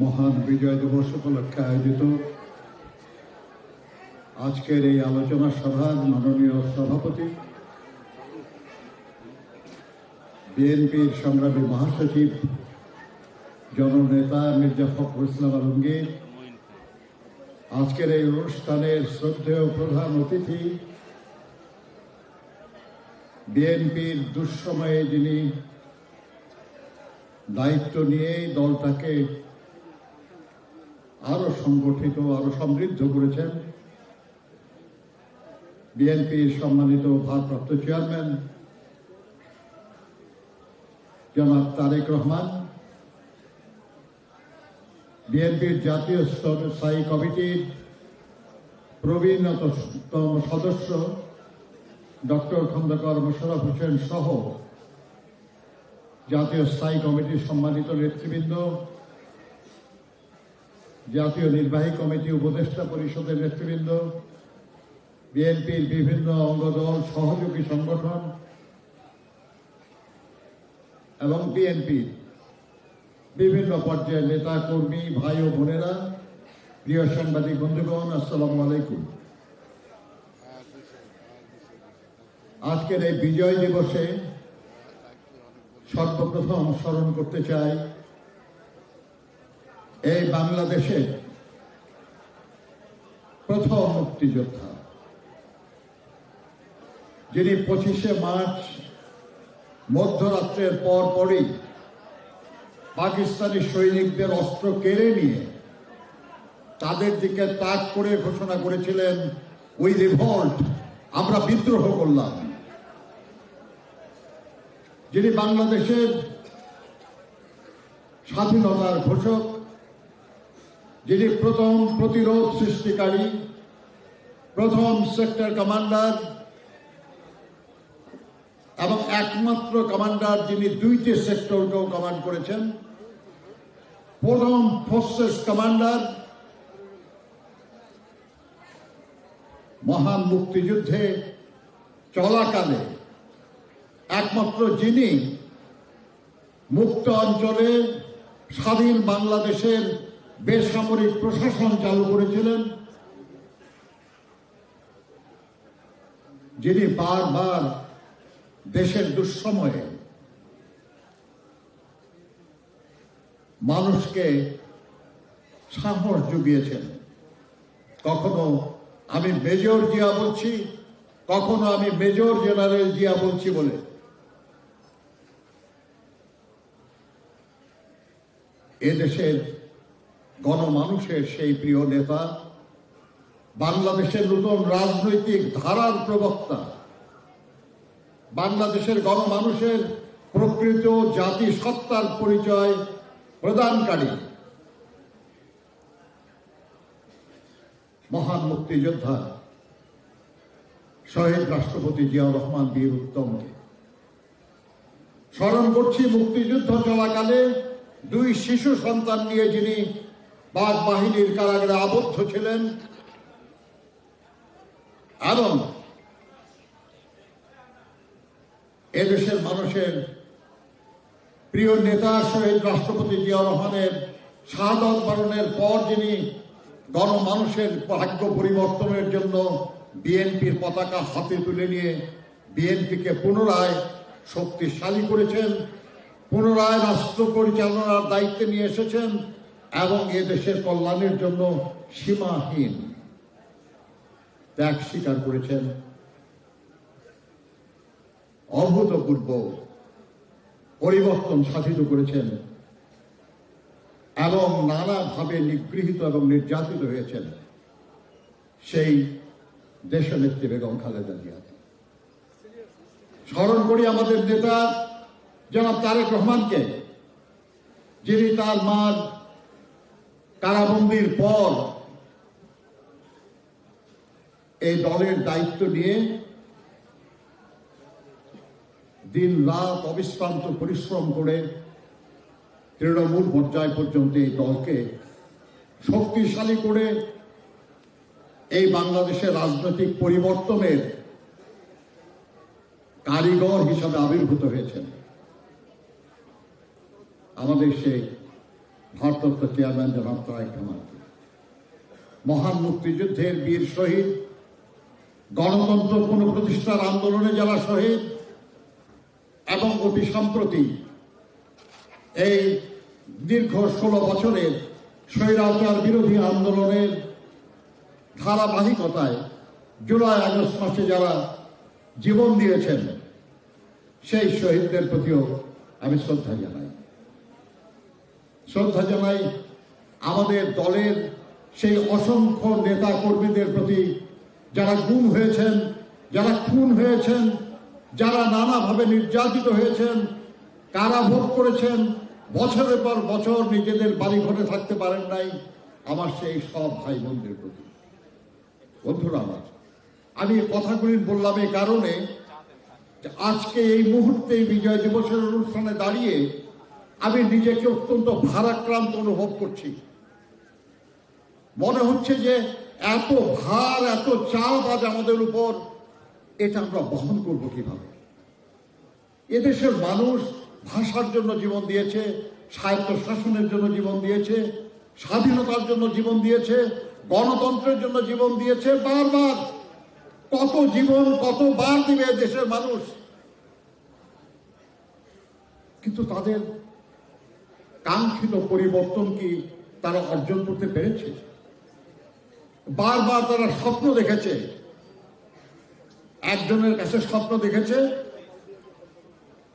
মহান বিজয় দিবস উপলক্ষে আয়োজিত আজকের এই আলোচনা সভার মাননীয় সভাপতি, বিএনপির সংগ্রামী মহাসচিব, জননেতা মির্জা ফখরুল ইসলাম আলমগীর। আজকের এই অনুষ্ঠানের শ্রদ্ধেয় প্রধান অতিথি বিএনপির দুঃসময়ে যিনি দায়িত্ব নিয়ে দলটাকে আরও সংগঠিত, আরও সমৃদ্ধ করেছেন। বিএনপির সম্মানিত ভারপ্রাপ্ত চেয়ারম্যান জনাব তারেক রহমান, বিএনপির জাতীয় স্তর স্থায়ী কমিটির প্রবীণতম সদস্য ডক্টর খন্দকার মোশারফ হোসেন সহ জাতীয় স্থায়ী কমিটির সম্মানিত নেতৃবৃন্দ জাতীয় নির্বাহী কমিটি উপদেষ্টা পরিষদের নেতৃবৃন্দ, বিএনপির বিভিন্ন অঙ্গদল, সহযোগী সংগঠন এবং বিএনপির বিভিন্ন পর্যায়ের নেতা, কর্মী, ভাই ও বোনেরা। প্রিয় সাংবাদিক বন্ধুগণ, আসসালামু আলাইকুম। আজকের এই বিজয় দিবসে সর্বপ্রথম স্মরণ করতে চাই এই বাংলাদেশের প্রথম মুক্তিযোদ্ধা, যিনি পঁচিশে মার্চ মধ্যরাত্রের পর পরই পাকিস্তানি সৈনিকদের অস্ত্র কেড়ে নিয়ে তাদের দিকে তাক করে ঘোষণা করেছিলেন উই রিভল্ট আমরা বিদ্রোহ করলাম। যিনি বাংলাদেশের স্বাধীনতার ঘোষক যিনি প্রথম প্রতিরোধ সৃষ্টিকারী, প্রথম সেক্টর কমান্ডার এবং একমাত্র কমান্ডার যিনি দুইটি সেক্টরকেও কমান্ড করেছেন, প্রথম ফোর্সেস কমান্ডার মহান মুক্তিযুদ্ধে চলাকালে, একমাত্র যিনি মুক্ত অঞ্চলে স্বাধীন বাংলাদেশের বেসামরিক প্রশাসন চালু করেছিলেন, যিনি বারবার দেশের দুঃসময়ে মানুষকে সাহস জুগিয়েছেন। কখনো আমি মেজর জিয়া বলছি, কখনো আমি মেজর জেনারেল জিয়া বলছি বলে। এদেশের গণমানুষের সেই প্রিয় নেতা, বাংলাদেশের নতুন রাজনৈতিক ধারার প্রবক্তা, বাংলাদেশের গণমানুষের প্রকৃত জাতি সত্তার পরিচয় প্রদানকারী মহান মুক্তিযোদ্ধা শহীদ রাষ্ট্রপতি জিয়াউর রহমান বীর উত্তমকে। স্মরণ করছি, মুক্তিযুদ্ধ চলাকালে দুই শিশু সন্তান নিয়ে যিনি বাঘ বাহিনীর কারাগারে আবদ্ধ ছিলেন। এবং এদেশের মানুষের প্রিয় নেতা শহীদ রাষ্ট্রপতি জিয়া রহমানের শাহাদত বরণের পর যিনি গণমানুষের ভাগ্য পরিবর্তনের জন্য বিএনপির পতাকা হাতে তুলে নিয়ে বিএনপিকে পুনরায় শক্তিশালী করেছেন, পুনরায় রাষ্ট্র পরিচালনার দায়িত্বে নিয়ে এসেছেন এবং এ দেশের কল্যাণের জন্য সীমাহীন ত্যাগ স্বীকার করেছেন। অভূতপূর্ব পরিবর্তন সাধিত করেছেন এবং নানাভাবে নিগৃহীত এবং নির্যাতিত হয়েছেন সেই দেশনেত্রী বেগম খালেদা জিয়া। স্মরণ করি আমাদের নেতা জনাব তারেক রহমানকে, যিনি তার মার কারাবন্দির পর এই দলের দায়িত্ব নিয়ে দিন রাত অবিশ্রান্ত পরিশ্রম করে তৃণমূল পর্যায় পর্যন্ত এই দলকে শক্তিশালী করে এই বাংলাদেশের রাজনৈতিক পরিবর্তনের কারিগর হিসাবে আবির্ভূত হয়েছেন। আমাদের সেই ভারপ্রাপ্ত চেয়ারম্যান জনাব তারেক রহমানকে মহান মুক্তিযুদ্ধের বীর শহীদ, গণতন্ত্র পুনঃপ্রতিষ্ঠার আন্দোলনে যারা শহীদ, এবং অতি সম্প্রতি এই দীর্ঘ ষোলো বছরের স্বৈরাচার বিরোধী আন্দোলনের ধারাবাহিকতায় জুলাই আগস্ট মাসে যারা জীবন দিয়েছেন, সেই শহীদদের প্রতিও আমি শ্রদ্ধা জানাই। শ্রদ্ধা জানাই আমাদের দলের সেই অসংখ্য নেতা কর্মীদের প্রতি যারা গুম হয়েছেন, যারা খুন হয়েছেন, যারা নানাভাবে নির্যাতিত হয়েছেন কারাভোগ করেছেন, বছরের পর বছর নিজেদের বাড়ি ঘরে থাকতে পারেন নাই, আমার সেই সব ভাই বোনদের প্রতি। বন্ধুরা আমার, আমি কথাগুলি বললাম এই কারণে আজকে এই মুহূর্তে বিজয় দিবসের অনুষ্ঠানে দাঁড়িয়ে আমি নিজেকে অত্যন্ত ভারাক্রান্ত অনুভব করছি। মনে হচ্ছে যে এত ভার, এত চাপ আজ আমাদের উপর, এটা আমরা বহন করব কীভাবে? এদেশের মানুষ ভাষার জন্য জীবন দিয়েছে সাহিত্য শাসনের জন্য জীবন দিয়েছে, স্বাধীনতার জন্য জীবন দিয়েছে, গণতন্ত্রের জন্য জীবন দিয়েছে, বারবার। কত জীবন কতবার দিবে দেশের মানুষ? কিন্তু তাদের কাঙ্ক্ষিত পরিবর্তন কি তারা অর্জন করতে পেরেছে? বারবার তারা স্বপ্ন দেখেছে। একজনের কাছে স্বপ্ন দেখেছে,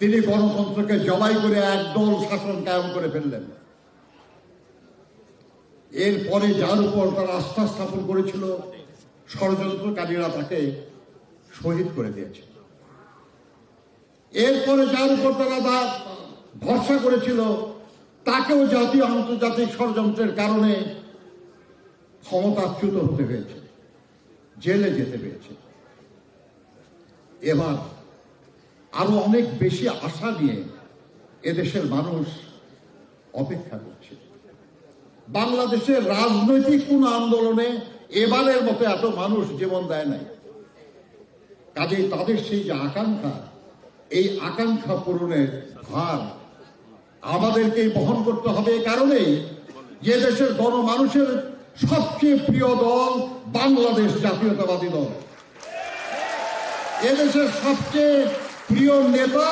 তিনি গণতন্ত্রকে জবাই করে একদল শাসন কায়েম করে ফেললেন। এরপরে যার উপর তারা আস্থা স্থাপন করেছিল, ষড়যন্ত্রকারীরা তাকে শহীদ করে দিয়েছে। এরপরে যার উপর তারা ভরসা করেছিল তাকেও জাতীয় আন্তর্জাতিক ষড়যন্ত্রের কারণে ক্ষমতাচ্যুত হতে হয়েছে, জেলে যেতে হয়েছে। এবার আরও অনেক বেশি আশা নিয়ে এদেশের মানুষ অপেক্ষা করছে। বাংলাদেশের রাজনৈতিক কোন আন্দোলনে এবারের মতো এত মানুষ জীবন দেয় নাই। কাজেই তাদের সেই যে আকাঙ্ক্ষা, এই আকাঙ্ক্ষা পূরণের ভার আমাদেরকেই বহন করতে হবে এই কারণেই যে দেশের গণমানুষের সবচেয়ে প্রিয় দল বাংলাদেশ জাতীয়তাবাদী দল। এদেশের সবচেয়ে প্রিয় নেতা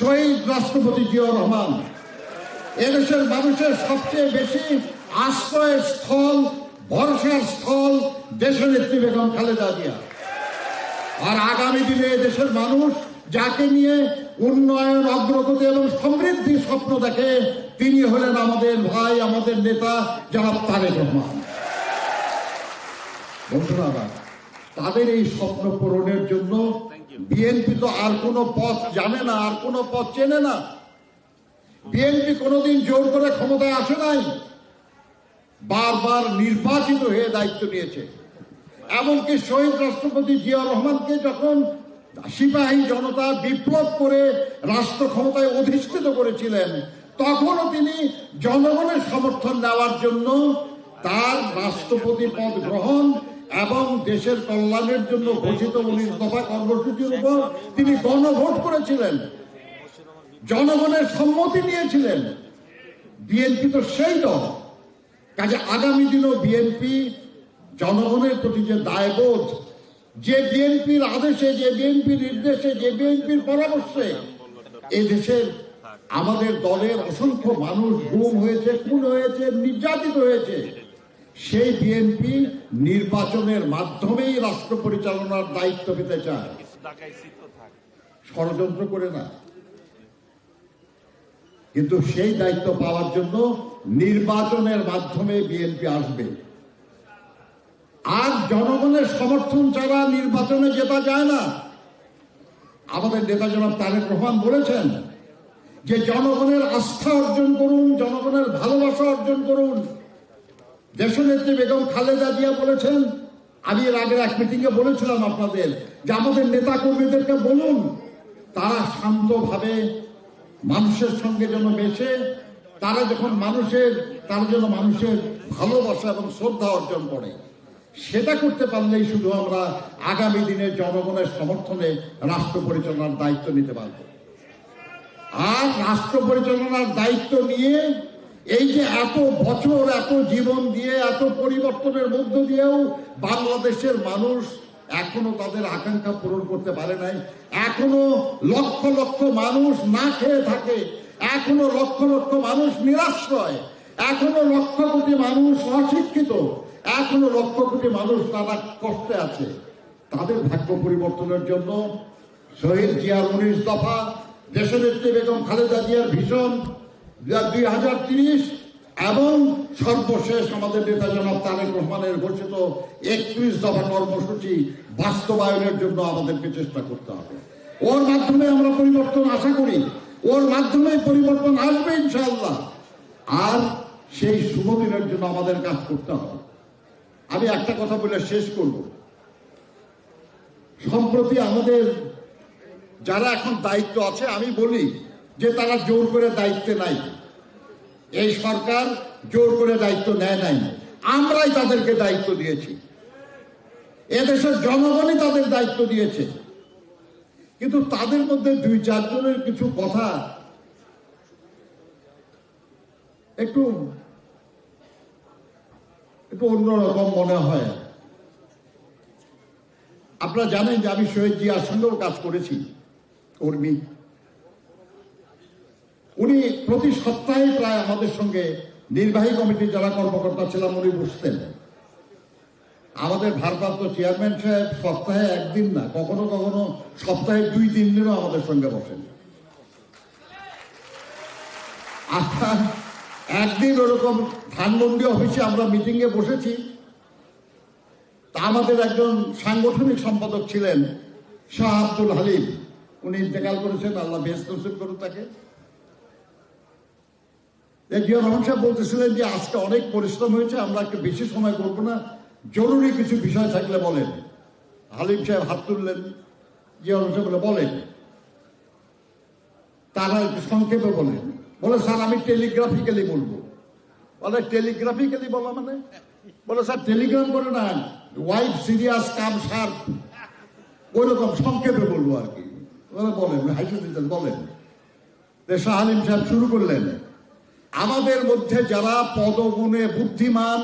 শহীদ রাষ্ট্রপতি জিয়াউর রহমান। এদেশের মানুষের সবচেয়ে বেশি আশ্রয়ের স্থল, ভরসার স্থল দেশের নেত্রী বেগম খালেদা জিয়া। আর আগামী দিনে দেশের মানুষ যাকে নিয়ে উন্নয়ন অগ্রগতি এবং সমৃদ্ধির স্বপ্ন দেখে তিনি হলেন আমাদের ভাই আমাদের নেতা জনাব তারেক রহমান। বন্ধুরা তাদের এই স্বপ্ন পূরণের জন্য বিএনপি তো আর কোনো পথ জানে না আর কোনো পথ চেনে না। বিএনপি কোনোদিন জোর করে ক্ষমতায় আসে নাই। বারবার নির্বাচিত হয়ে দায়িত্ব নিয়েছে। এমনকি শহীদ রাষ্ট্রপতি জিয়াউর রহমানকে যখন সিপাহী জনতা বিপ্লব করে রাষ্ট্র ক্ষমতায় অধিষ্ঠিত করেছিলেন, তখনও তিনি জনগণের সমর্থন নেওয়ার জন্য তার রাষ্ট্রপতি পদ গ্রহণ এবং দেশের কল্যাণের জন্য ঘোষিত উনিশ দফা কর্মসূচির উপর তিনি গণভোট করেছিলেন। জনগণের সম্মতি নিয়েছিলেন। বিএনপি তো সেই দল। কাজে আগামী দিনও বিএনপি জনগণের প্রতি যে দায়বোধ যে বিএনপির আদেশে, যে বিএনপির নির্দেশে, যে বিএনপির পরামর্শে এই দেশের আমাদের দলের অসংখ্য মানুষ গুম হয়েছে, খুন হয়েছে, নির্যাতিত হয়েছে। সেই বিএনপি নির্বাচনের মাধ্যমেই রাষ্ট্র পরিচালনার দায়িত্ব পেতে চায়। ষড়যন্ত্র করে না। কিন্তু সেই দায়িত্ব পাওয়ার জন্য নির্বাচনের মাধ্যমে বিএনপি আসবে। আর জনগণের সমর্থন ছাড়া নির্বাচনে জেতা যায় না। আমাদের নেতা জনাব তারেক রহমান বলেছেন যে জনগণের আস্থা অর্জন করুন, জনগণের ভালোবাসা অর্জন করুন। দেশনেত্রী বেগম খালেদা জিয়া বলেছেন, আমি এর আগের এক মিটিংয়ে বলেছিলাম আপনাদের যে আমাদের নেতা কর্মীদেরকে বলুন, তারা শান্তভাবে মানুষের সঙ্গে যেন মেশে, তারা যখন মানুষের, তারা যেন মানুষের ভালোবাসা এবং শ্রদ্ধা অর্জন করে। সেটা করতে পারলেই শুধু আমরা আগামী দিনে জনগণের সমর্থনে রাষ্ট্র পরিচালনার দায়িত্ব নিতে পারব। আর রাষ্ট্র পরিচালনার দায়িত্ব নিয়ে এই যে এত বছর, এত জীবন দিয়ে, এত পরিবর্তনের মধ্য দিয়েও বাংলাদেশের মানুষ এখনও তাদের আকাঙ্ক্ষা পূরণ করতে পারে নাই। এখনও লক্ষ লক্ষ মানুষ না খেয়ে থাকে। এখনও লক্ষ লক্ষ মানুষ নিরাশ্রয়। এখনও লক্ষ কোটি মানুষ অশিক্ষিত। এখনও লক্ষ কোটি মানুষ তারা কষ্টে আছে। তাদের ভাগ্য পরিবর্তনের জন্য শহীদ জিয়ার উনিশ দফা, দেশনেত্রী বেগম খালেদা জিয়ার ভীষণ দুই হাজার তিরিশ এবং সর্বশেষ আমাদের নেতা জনাব তারেক রহমানের ঘোষিত একত্রিশ দফা কর্মসূচি বাস্তবায়নের জন্য আমাদেরকে চেষ্টা করতে হবে। ওর মাধ্যমে আমরা পরিবর্তন আশা করি। ওর মাধ্যমে পরিবর্তন আসবে ইনশাল্লাহ আর সেই শুভ দিনের জন্য আমাদের কাজ করতে হবে। আমি একটা কথা বলে শেষ করব। সম্প্রতি আমাদের যারা এখন দায়িত্ব আছে, আমি বলি যে তারা জোর করে দায়িত্বে নাই। এই সরকার জোর করে দায়িত্ব নেয় নাই। আমরাই তাদেরকে দায়িত্ব দিয়েছি। এদেশের জনগণই তাদের দায়িত্ব দিয়েছে। কিন্তু তাদের মধ্যে দুই চারজনের কিছু কথা একটু একটু অন্যরকম মনে হয়। আপনারা জানেন যে আমি শহীদ জিয়ার সঙ্গেও কাজ করেছি, কর্মী। উনি প্রতি সপ্তাহে প্রায় আমাদের সঙ্গে নির্বাহী কমিটির যারা কর্মকর্তা ছিলাম, উনি বসতেন। আমাদের ভারপ্রাপ্ত চেয়ারম্যান সাহেব সপ্তাহে একদিন না, কখনো কখনো সপ্তাহে দুই, তিন দিনও আমাদের সঙ্গে বসেন। আর একদিন ওরকম ধানমন্ডি অফিসে আমরা মিটিং এ বসেছি। তা আমাদের একজন সাংগঠনিক সম্পাদক ছিলেন শাহ আব্দুল হালিম। উনি ইন্তেকাল করেছেন, আল্লাহ বেশ নসিব করুন তাকে। রহমান সাহেব বলতেছিলেন যে, আজকে অনেক পরিশ্রম হয়েছে, আমরা একটু বেশি সময় করব না, জরুরি কিছু বিষয় থাকলে বলেন। হালিম সাহেব হাত তুললেন, জিয়া রহমান সাহেব বলে, বলেন। তারা সংক্ষেপে বলেন। বলে, স্যার, আমি টেলিগ্রাফিক্যালি বলব। বলে টেলিগ্রাফিক্যালি বলা মানে? বলে, স্যার টেলিগ্রাম করে না ওয়াইফ সিরিয়াস কাম শার্প ওই রকম সংক্ষেপে বলব আর কি। বলে, বলেন হাইসে দিতেন বলেন। শাহ আলিম সাহেব শুরু করলেন। আমাদের মধ্যে যারা পদগুণে বুদ্ধিমান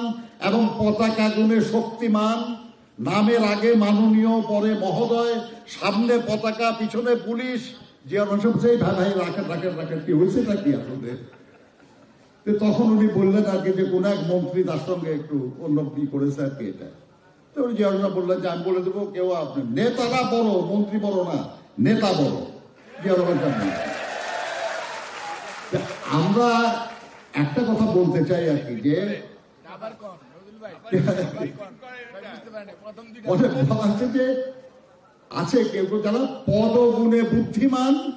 এবং পতাকা গুণে শক্তিমান, নামের আগে মাননীয় পরে মহোদয়, সামনে পতাকা, পিছনে পুলিশ যে অনুসব সেই ভাই ভাই রাখেন রাখেন রাখেন কি হয়েছে নাকি আসলে? তো তখন উনি বললেন আর কি যে কোন এক মন্ত্রী তার সঙ্গে একটু অন্য কি করেছে আর কি এটা। তো উনি বললেন যে আমি বলে দেবো কেউ আপনি নেতারা বড় মন্ত্রী বড় না নেতা বড়। সাহেব আমরা একটা কথা বলতে চাই আর কি যে আছে যে আছে কেউ কেউ যারা পদগুণে বুদ্ধিমান,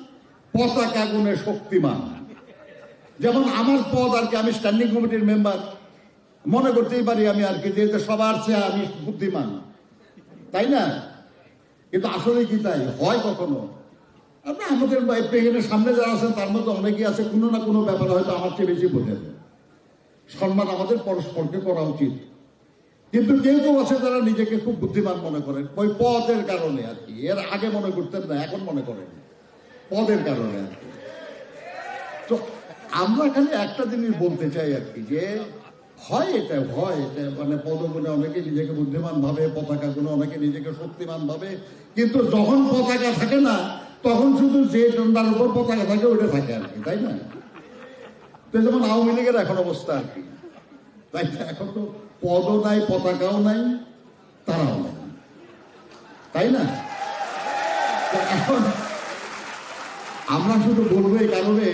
পতাকা গুণে শক্তিমান। যেমন আমার পদ আর কি, আমি স্ট্যান্ডিং কমিটির মেম্বার মনে করতেই পারি আমি আর কি যে যে সবার চেয়ে আমি বুদ্ধিমান। তাই না? কিন্তু আসলে কি তাই? হয় কখনো? আপনার আমাদের এখানে সামনে যারা আছেন, তার মধ্যে অনেকেই আছে, কোনো না কোনো ব্যাপারে হয়তো আমার চেয়ে বেশি বোঝেন। সম্মান আমাদের পরস্পরকে করা উচিত। কিন্তু কেউ আছে তারা নিজেকে খুব বুদ্ধিমান মনে করেন। ওই পদের কারণে আর কি। এর আগে মনে করতেন না, এখন মনে করেন। পদের কারণে আর কি। তো আমরা খালি একটা জিনিস বলতে চাই আর কি, যে হয় এটা হয় এটা। মানে পদগুণে অনেকে নিজেকে বুদ্ধিমান ভাবে, পতাকা গুণে অনেকে নিজেকে শক্তিমান ভাবে। কিন্তু যখন পতাকা থাকে না, তখন শুধু যে ডন্ডার উপর পতাকা থাকে ওটা থাকে আর কি, তাই না? তো যেমন আওয়ামী লীগের এখন অবস্থা আর কি। তাই? এখন তো পদও নাই, পতাকাও নাই, তারাও নাই। তাই না? এখন আমরা শুধু বলব এই কারণে,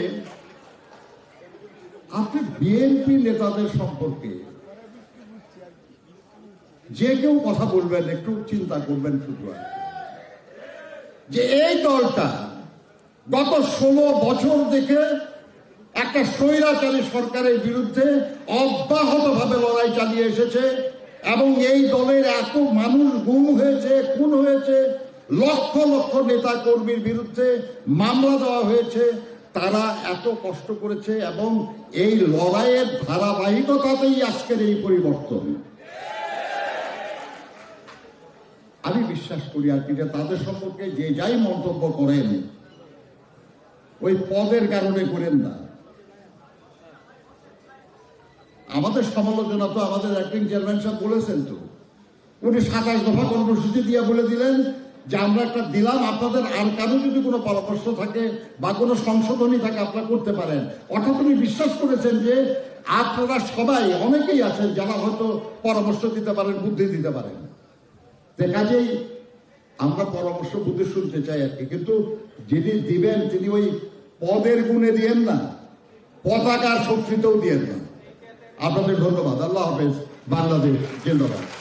আপনি বিএনপি নেতাদের সম্পর্কে যে কেউ কথা বলবেন, একটু চিন্তা করবেন শুধু যে এই দলটা গত ষোলো বছর থেকে একটা স্বৈরাচারী সরকারের বিরুদ্ধে অব্যাহতভাবে লড়াই চালিয়ে এসেছে এবং এই দলের এত মানুষ গুম হয়েছে, খুন হয়েছে, লক্ষ লক্ষ নেতা কর্মীর বিরুদ্ধে মামলা দেওয়া হয়েছে। তারা এত কষ্ট করেছে এবং এই লড়াইয়ের ধারাবাহিকতাতেই আজকের এই পরিবর্তন। আমি বিশ্বাস করি আর কি তাদের সম্পর্কে যে যাই মন্তব্য করেন, ওই পদের কারণে করেন না। আমাদের সমালোচনা তো আমাদের অ্যাক্টিং চেয়ারম্যান সাহেব বলেছেন তো। উনি সাতাশ দফা কর্মসূচি দিয়ে বলে দিলেন যে আমরা একটা দিলাম, আপনাদের আর কারও যদি কোনো পরামর্শ থাকে বা কোনো সংশোধনী থাকে, আপনারা করতে পারেন। অর্থাৎ উনি বিশ্বাস করেছেন যে আপনারা সবাই, অনেকেই আছেন যারা হয়তো পরামর্শ দিতে পারেন, বুদ্ধি দিতে পারেন। কাজেই আমরা পরামর্শ, বুদ্ধি শুনতে চাই আর কি। কিন্তু যিনি দিবেন, তিনি ওই পদের গুণে দিয়েন না, পতাকার শক্তিতেও দিয়েন না। আপনাদের ধন্যবাদ। আল্লাহ হাফেজ। বাংলাদেশ জিন্দাবাদ।